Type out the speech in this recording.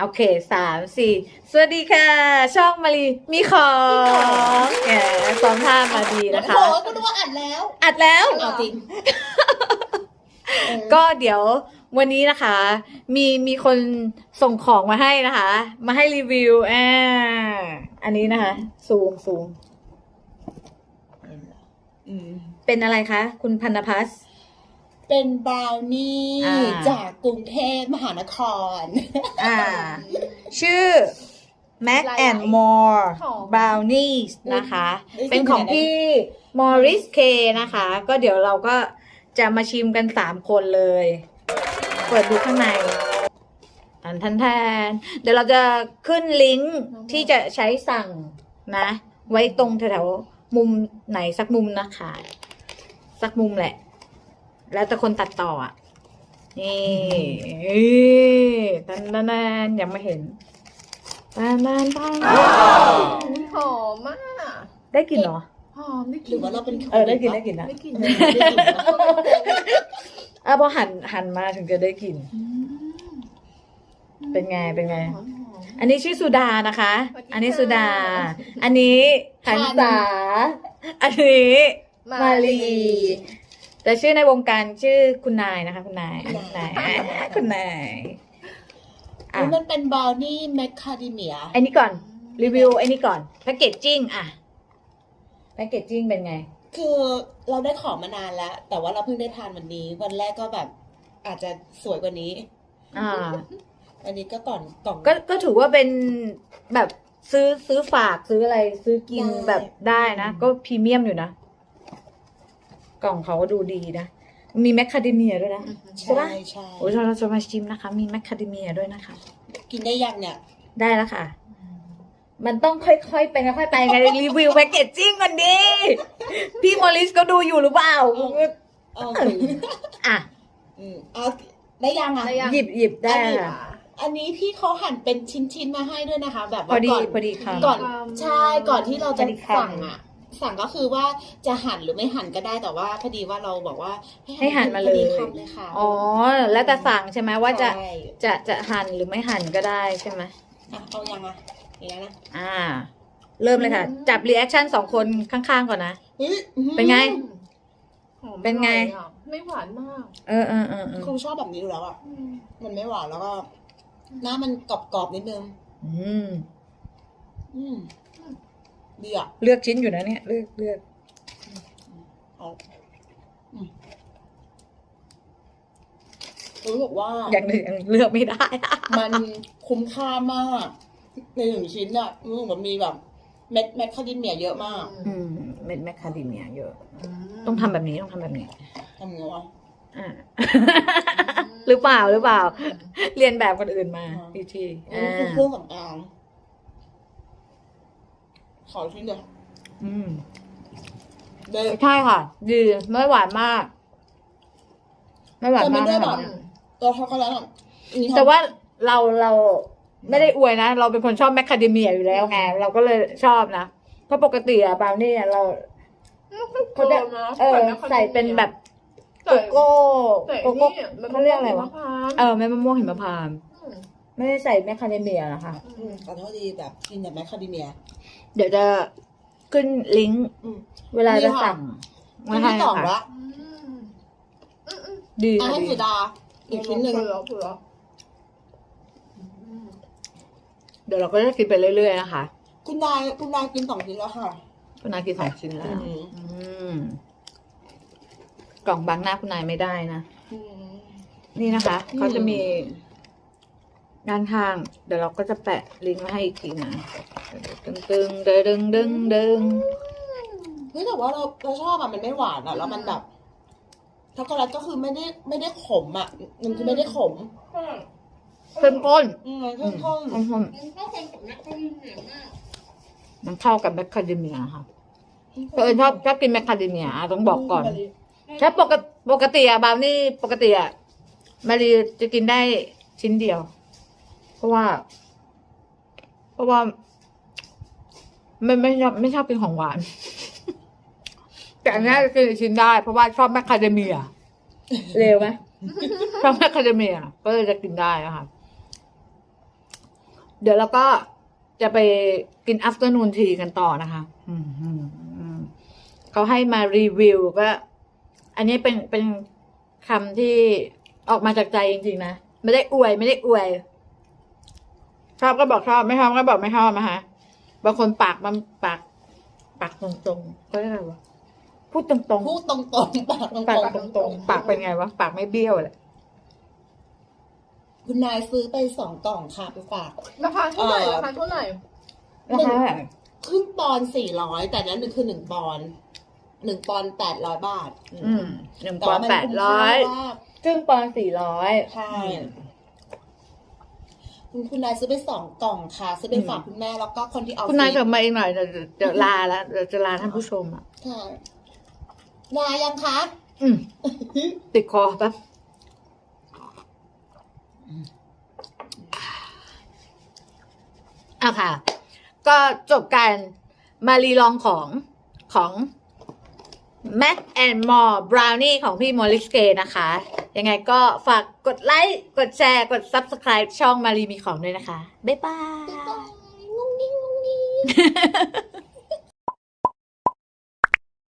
โอเคสามสี่สวัสดีค่ะ ช่องมารีมีของแหมซ้อมท่ามาดีนะคะ โอ้โหก็รู้ว่าอัดแล้วอัดแล้ว เอาจริงก็เดี๋ยววันนี้นะคะ มีมีคนส่งของมาให้นะคะ มาให้รีวิวอ่าอันนี้นะคะซูมซูมอืม เป็นอะไรคะ คุณพันธพัฒน์ เป็นบราวนี่อ่า จากกรุงเทพมหานคร อ่า ชื่อ Mac หลายๆ and More ของ Brownies นะคะเอ้ยเป็นของพี่ Morris K นะคะ ก็เดี๋ยวเราก็จะมาชิมกันสามคนเลย เปิดดูข้างในอันทันแทน เดี๋ยวเราจะขึ้นลิงก์ที่จะใช้สั่งนะ ไว้ตรงแถวๆมุมไหนสักมุมนะคะ สักมุมแหละ แล้วแต่คนตัดต่ออะนี่ตันตันตันยังไม่เห็นตันตันตันหอมมากได้กลิ่นเหรอหอมได้กหลิ่รืนอว่าเราเป็นเออได้กลิ่นได้กลิ่นนะได้กลิ่นเออพอหันหันมาถึงจะได้กลิ่น เป็นไงเป็นไง หอมหอม อันนี้ชื่อสุดานะคะ สวัสดีค่ะ อันนี้สุดา อันนี้หันษา อันนี้ มาลี แต่ชื่อในวงการชื่อคุณนายนะคะ คุณนายอะคุณนายอะคุณนายอะอุ๊ยมันเป็นบราวนี่แมคคาเดเมียอันนี้ก่อนรีวิวไอ้นี่ก่อนแพคเกจจิ้งอะแพคเกจจิ้งเป็นไง คือเราได้ของมานานแล้ว แต่ว่าเราเพิ่งได้ทานวันนี้ วันแรกก็แบบอาจจะสวยกว่านี้ อ่า อันนี้ก็ก่อนกล่องก็ก็ถือว่าเป็นแบบซื้อซื้อฝากซื้ออะไรซื้อกินได้แบบได้นะ ก็พรีเมียมอยู่นะ กล่องเขาก็ดูดีนะ มีแมคคาเดเมียด้วยนะใช่ใช่ปะใช่โอ้ยเราจะมาชิมนะคะ มีแมคคาเดเมียด้วยนะคะ กินได้ยังเนี่ย ได้แล้วค่ะ มันต้องค่อยๆไปค่อยๆไปไงรีวิวแพคเกจจิ้งก่อนดิพี่มอริสก็ดูอยู่หรือเปล่าเอออะอืมเอาได้ยังอะได้ยังหยิบหยิบได้อันนี้ค่ะอันนี้พี่เขาหั่นเป็นชิ้นๆมาให้ด้วยนะคะ แบบพว่าอดีก่อนพอดีค่ะก่อนใช่ก่อนที่เราจะพอดีคำสั่งอะ สั่งก็คือว่าจะหั่นหรือไม่หั่นก็ได้แต่ว่าพอดีว่าเราบอกว่าให้หั่นมาเลยพอดีคำเลยค่ะอ๋อ แล้วแต่สั่งใช่ไหมว่าจะใช่จะจะหั่นหรือไม่หั่นก็ได้ใช่ไหมอะเอายังอะอย่างนั้นนะอ่า เริ่มเลยค่ะ จับรีแอคชั่นสองคนข้างๆก่อนนะเฮ้ยอื้อหือเป็นไงหอมเป็นไงอร่อยอะไม่หวานมาก เออเออเออเออคงชอบแบบนี้อยู่แล้วอะมันไม่หวานแล้วก็หน้ามันกรอบๆนิดนึง อืม อืม ดีอะเลือกชิ้นอยู่นะเนี่ยเลือกเลือกเอาอืมรู้สึกว่าอย่างหนึ่งยังเลือกไม่ได้ มันคุ้มค่ามาก ในหนึ่งชิ้นอะรู้สึกมันมีแบบเม็ดเม็ดคาร์ดิเมียเยอะมากอืมเม็ดแมคคาเดเมียเยอะ ต้องทำแบบนี้ต้องทำแบบนี้ทำไงวะอ่าหรือเปล่าหรือเปล่า เรียนแบบคนอื่นมาอ๋อทีทีอันนี้คือเครื่องสำอาง ขอชิ้นเดียวอืมเด็ดใช่ค่ะ ดีไม่หวานมาก ไม่หวานแต่มัมานกได้ไม่หแบวาบนมากตัวช็อกโกแลตอะอันนี้ทำแต่ว่าเราเราไม่ได้อวยนะ เราเป็นคนชอบแมคคาเดเมียอยู่แล้วไงเราก็เลยชอบนะเพราะปกติอะบราวนี่อะเราเขาจะเออใส่เป็นแบบโกโก้แต่โกโก้นี่มันเขาเรียกอะไรวะมะพร้าวเออแม่มะม่วงหิมพานต์ ไม่ได้ใส่แมคคาเดเมียนะคะ อืมขอโทษดีแบบกินแบบแมคคาเดเมีย เดี๋ยวจะขึ้นลิงก์อืมเวลานี่จะค่ะสั่งชิ้นที่สองค่ะละอืมดีอะให้ดีสุดาอีกชิ้นหนึ่งเผื่อเผื่อเดี๋ยวเราก็จะกินไปเรื่อยๆนะคะคุณนายคุณนายกินสองชิ้นแล้วค่ะ คุณนายกินสองชิ้นแล้วอืม อืมกล่องบังหน้าคุณนายไม่ได้นะ อืม นี่นะคะอืมเขาจะมี ด้านข้าง เดี๋ยวเราก็จะแปะลิงก์ไว้ให้อีกทีนะตึงตึงตึงดึงดึงดึงเฮ้ยแต่ว่าเราเราชอบอะมันไม่หวานอะแล้วมันแบบช็อกโกแลตก็คือไม่ได้ไม่ได้ขมอะมันคือไม่ได้ขมเข้มข้นอืมมันเข้มข้นเข้มข้นมันก็เป็นของนักต้มเหนียวมากมันเข้ากับแมคคาเดเมียค่ะเพราะเอิญชอบชอบกินแมคคาเดเมียอะต้องบอกก่อนถ้าปกติปกติอะบราวนี่ปกติอะมารีจะกินได้ชิ้นเดียว เพราะว่า เพราะว่าไม่ไม่ชอบไม่ชอบกินของหวาน แต่อันเนี้ยกินชิ้นได้ เพราะว่าชอบแมคคาเดเมียเร็วไหมชอบแมคคาเดเมียก็เลยจะกินได้นะคะเดี๋ยวเราก็จะไปกิน afternoon tea กันต่อนะคะอืมอืมอืมเขาให้มารีวิวก็ อันนี้เป็นเป็นคำที่ออกมาจากใจจริงๆนะ ไม่ได้อวย ไม่ได้อวย ชอบก็บอกชอบไม่ชอบก็บอกไม่ชอบนะคะบางคนปากมันปาก ปากตรงๆก็เรียกอะไรวะพูดตรงๆพูดตรงๆปากตรงปากๆตรงๆปากเป็นไงวะปากไม่เบี้ยวแหละคุณนายซื้อไปสองกล่องค่ะไปฝาก ราคาเท่าไหร่เอ่อ ราคาเท่าไหร่ราคาเท่าไหร่ครึ่งปอนสี่ร้อยแต่นั้นนึงคือหนึ่งปอนด์หนึ่งปอนแปดร้อยบาทอืมหนึ่งแต่ปอนว่าด์มันแปดคุ้มร้อยค่ามากครึ่งปอนด์สี่ร้อย ใช่ คุณคุณนายซื้อไปสองกล่องค่ะซื้อไปฝากคุณแม่แล้วก็คนที่เอาคุณนายส่งมาเองหน่อยเดี๋ยวเดี๋ยวลาแล้วเดี๋ยวจะลาท่านผู้ชมอะค่ะลายังคะอืมติดคอแป๊บอะค่ะ ก็จบการมารีลองของของ Mac and More Brownie ของพี่มอริสเกนะคะ ยังไงก็ฝากกดไลค์ กดแชร์ กด Subscribe ช่องมารีมีของด้วยนะคะ บ๊ายบาย งุ้งงิ้งงุ้งงิ้ง